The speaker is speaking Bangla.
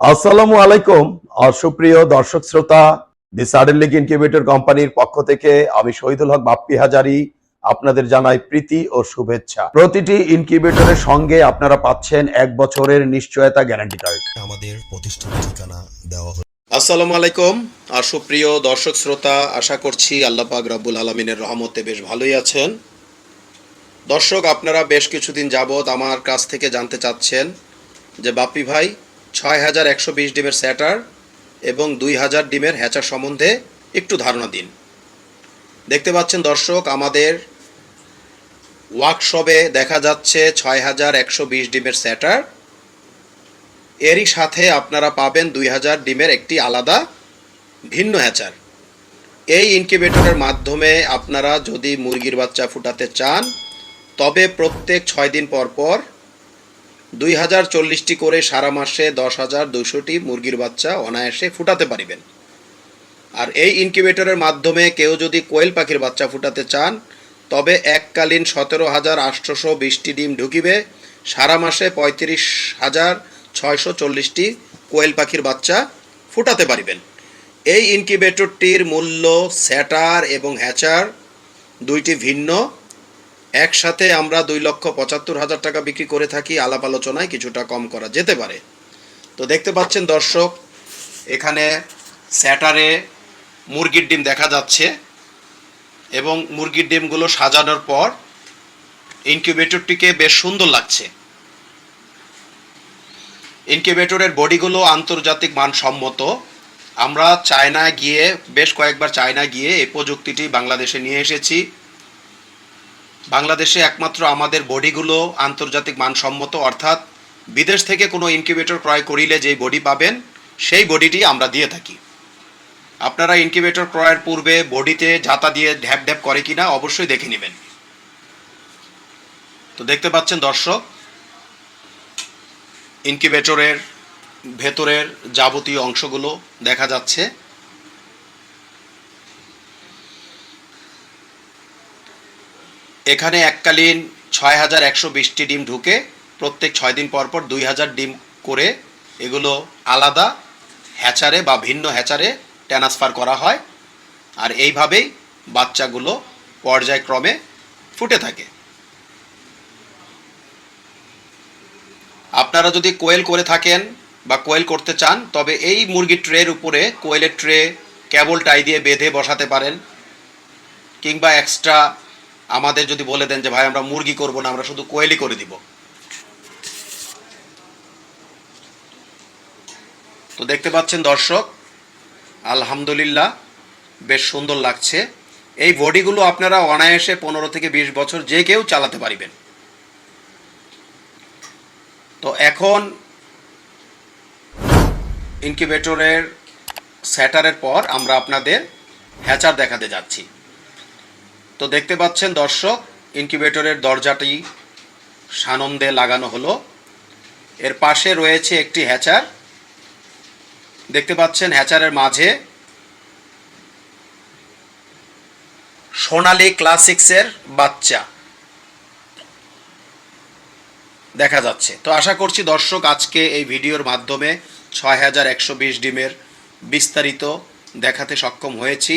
আসসালামু আলাইকুম আর সুপ্রিয় দর্শক শ্রোতা দি সাডেন লিগ ইনকিউবেটর কোম্পানির পক্ষ থেকে আমি শহীদুল হক বাপ্পি হাজারি আপনাদের জানাই প্রীতি ও শুভেচ্ছা। প্রতিটি ইনকিউবেটরের সঙ্গে আপনারা পাচ্ছেন এক বছরের নিশ্চয়তা গ্যারান্টি কার্ড আমাদের প্রতিষ্ঠান ঠিকানা দেওয়া হলো আসসালামু আলাইকুম আর সুপ্রিয় দর্শক শ্রোতা আশা করছি আল্লাহ পাক রব্বুল আলমিনের রহমতে বেশ ভালোই আছেন। দর্শক আপনারা বেশ কিছুদিন যাবৎ আমার কাছ থেকে জানতে চাচ্ছেন যে বাপ্পি ভাই ছয় হাজার একশো বিশ ডিমের স্যাটার এবং দুই হাজার ডিমের হ্যাচার সম্বন্ধে একটু ধারণা দিন। দেখতে পাচ্ছেন দর্শক, আমাদের ওয়ার্কশপে দেখা যাচ্ছে ছয় হাজার একশো বিশ ডিমের স্যাটার। এরই সাথে আপনারা পাবেন দুই হাজার ডিমের একটি আলাদা ভিন্ন হ্যাচার। এই ইনকিউবেটরের মাধ্যমে আপনারা যদি মুরগির বাচ্চা ফুটাতে চান, তবে প্রত্যেক ছয় দিন পর পর দুই হাজার চল্লিশটি করে সারা মাসে দশ হাজার দুশোটি মুরগির বাচ্চা অনায়াসে ফুটাতে পারিবেন। আর এই ইনকিউবেটরের মাধ্যমে কেউ যদি কোয়েল পাখির বাচ্চা ফুটাতে চান, তবে এককালীন সতেরো হাজার আটশোশো বিশটি ডিম ঢুকিবে। সারা মাসে পঁয়ত্রিশ হাজার ছয়শো চল্লিশটি কোয়েল পাখির বাচ্চা ফুটাতে পারিবেন। এই ইনকিউবেটরটির মূল্য স্যাটার এবং হ্যাচার দুইটি ভিন্ন। একসাথে আমরা দুই লক্ষ পঁচাত্তর হাজার টাকা বিক্রি করে থাকি। আলাপ আলোচনায় কিছুটা কম করা যেতে পারে। তো দেখতে পাচ্ছেন দর্শক, এখানে স্যাটারে মুরগির ডিম দেখা যাচ্ছে এবং মুরগির ডিমগুলো সাজানোর পর ইনকিউবেটরটিকে বেশ সুন্দর লাগছে। ইনকিউবেটরের বডিগুলো আন্তর্জাতিক মানসম্মত। আমরা চায়নায় গিয়ে, বেশ কয়েকবার চায়না গিয়ে এই প্রযুক্তিটি বাংলাদেশে নিয়ে এসেছি। বাংলাদেশে একমাত্র আমাদের বডিগুলো আন্তর্জাতিক মানসম্মত, অর্থাৎ বিদেশ থেকে কোনো ইনকিউবেটর ক্রয় করিলে যেই বডি পাবেন, সেই বডিটি আমরা দিয়ে থাকি। আপনারা ইনকিউবেটর ক্রয়ের পূর্বে বডিতে জাতা দিয়ে ঢ্যাপ ঢ্যাপ করে কিনা অবশ্যই দেখে নেবেন। তো দেখতে পাচ্ছেন দর্শক, ইনকিউবেটরের ভেতরের যাবতীয় অংশগুলো দেখা যাচ্ছে। এখানে এককালীন ছয় হাজার একশো বিশটি ডিম ঢুকে প্রত্যেক ছয় দিন পর পর দুই হাজার ডিম করে এগুলো আলাদা হ্যাচারে বা ভিন্ন হ্যাচারে ট্রান্সফার করা হয়। আর এইভাবেই বাচ্চাগুলো পর্যায়ক্রমে ফুটে থাকে। আপনারা যদি কোয়েল করে থাকেন বা কোয়েল করতে চান, তবে এই মুরগির ট্রের উপরে কোয়েলের ট্রে, কেবল টাই দিয়ে বেঁধে বসাতে পারেন, কিংবা এক্সট্রা আমাদের যদি বলে দেন যে, ভাই, আমরা মুরগি করব না, আমরা শুধু কোয়েলি করে দিব। তো দেখতে পাচ্ছেন দর্শক, আলহামদুলিল্লাহ বেশ সুন্দর লাগছে। এই বডিগুলো আপনারা অনায়াসে পনেরো থেকে বিশ বছর যে কেউ চালাতে পারিবেন। তো এখন ইনকিউবেটরের স্যাটারের পর আমরা আপনাদের হ্যাচার দেখাতে যাচ্ছি। তো দেখতে পাচ্ছেন দর্শক, ইনকিউবেটরের দরজাটি সানন্দে লাগানো হলো। এর পাশে রয়েছে একটি হ্যাচার। দেখতে পাচ্ছেন হ্যাচারের মাঝে সোনালী ক্লাসিক্সের বাচ্চা দেখা যাচ্ছে। তো আশা করছি দর্শক, আজকে এই ভিডিওর মাধ্যমে ছয় হাজার একশো বিশ ডিমের বিস্তারিত দেখাতে সক্ষম হয়েছি।